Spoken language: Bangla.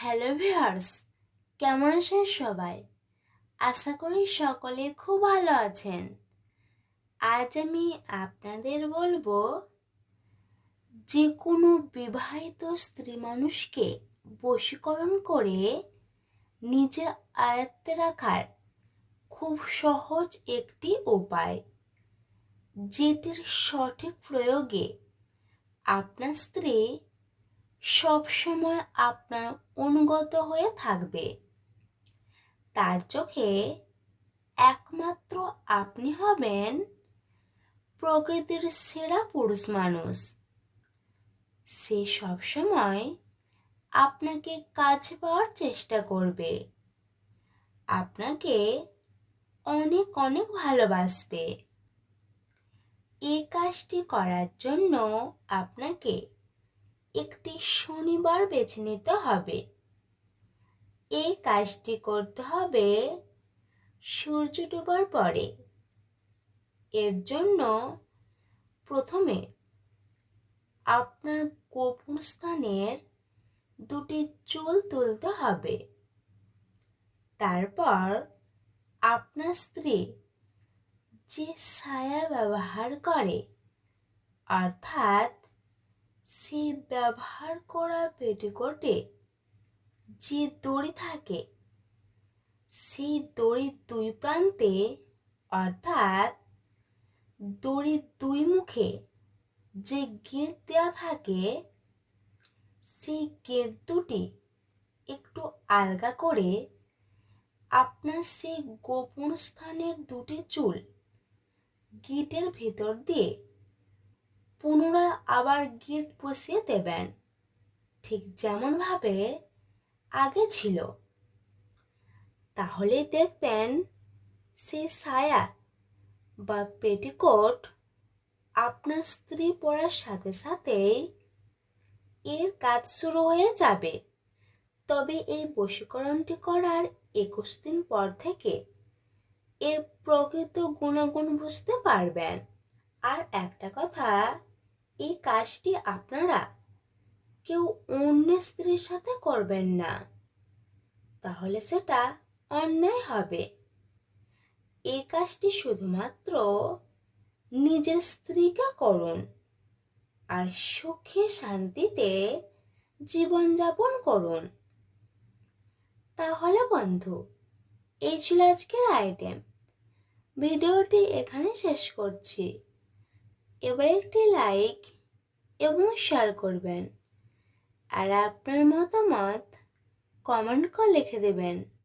হ্যালো ভিউয়ার্স, কেমন আছেন সবাই? আশা করি সকলে খুব ভালো আছেন। আজ আমি আপনাদের বলব যে কোনো বিবাহিত স্ত্রী মানুষকে বশীকরণ করে নিজের আয়ত্তে রাখার খুব সহজ একটি উপায়, যেটির সঠিক প্রয়োগে আপনার স্ত্রী সবসময় আপনার অনুগত হয়ে থাকবে। তার চোখে একমাত্র আপনি হবেন প্রকৃতির সেরা পুরুষ মানুষ। সে সবসময় আপনাকে কাছে পাওয়ার চেষ্টা করবে। আপনাকে অনেক অনেক ভালোবাসবে। এই কাজটি করার জন্য আপনাকে একটি শনিবার বেছে নিতে হবে। এই কাজটি করতে হবে সূর্য ডোবার পরে। এর জন্য প্রথমে আপনার গোপন স্থানের দুটি চুল তুলতে হবে। তারপর আপনার স্ত্রী যে ছায়া ব্যবহার করে, অর্থাৎ সে ব্যবহার করা পেটিকোটে যে দড়ি থাকে, সেই দড়ির দুই প্রান্তে, অর্থাৎ দড়ির দুই মুখে যে গেট দেওয়া থাকে, সেই গেট দুটি একটু আলগা করে আপনার সেই গোপন স্থানের দুটি চুল গিটের ভেতর দিয়ে পুনরায় আবার গিট বসিয়ে দেবেন। ঠিক যেমনভাবে আগে ছিল। তাহলে দেখবেন সেই সায়া বা পেটিকোট আপনার স্ত্রী পড়ার সাথে সাথেই এর কাজ শুরু হয়ে যাবে। তবে এই বশীকরণটি করার একুশ দিন পর থেকে এর প্রকৃত গুণাগুণ বুঝতে পারবেন। আর একটা কথা এই কাজটি আপনারা কেউ অন্য স্ত্রীর সাথে করবেন না। তাহলে সেটা অন্যায় হবে। এই কাজটি শুধুমাত্র নিজের স্ত্রীকে করুন আর সুখে শান্তিতে জীবনযাপন করুন। তাহলে বন্ধু, এই ছিল আজকের আইটেম ভিডিওটি এখানে শেষ করছি। এবার একটি লাইক এবং শেয়ার করবেন। আর আপনার মতামত কমেন্ট করে লিখে দেবেন।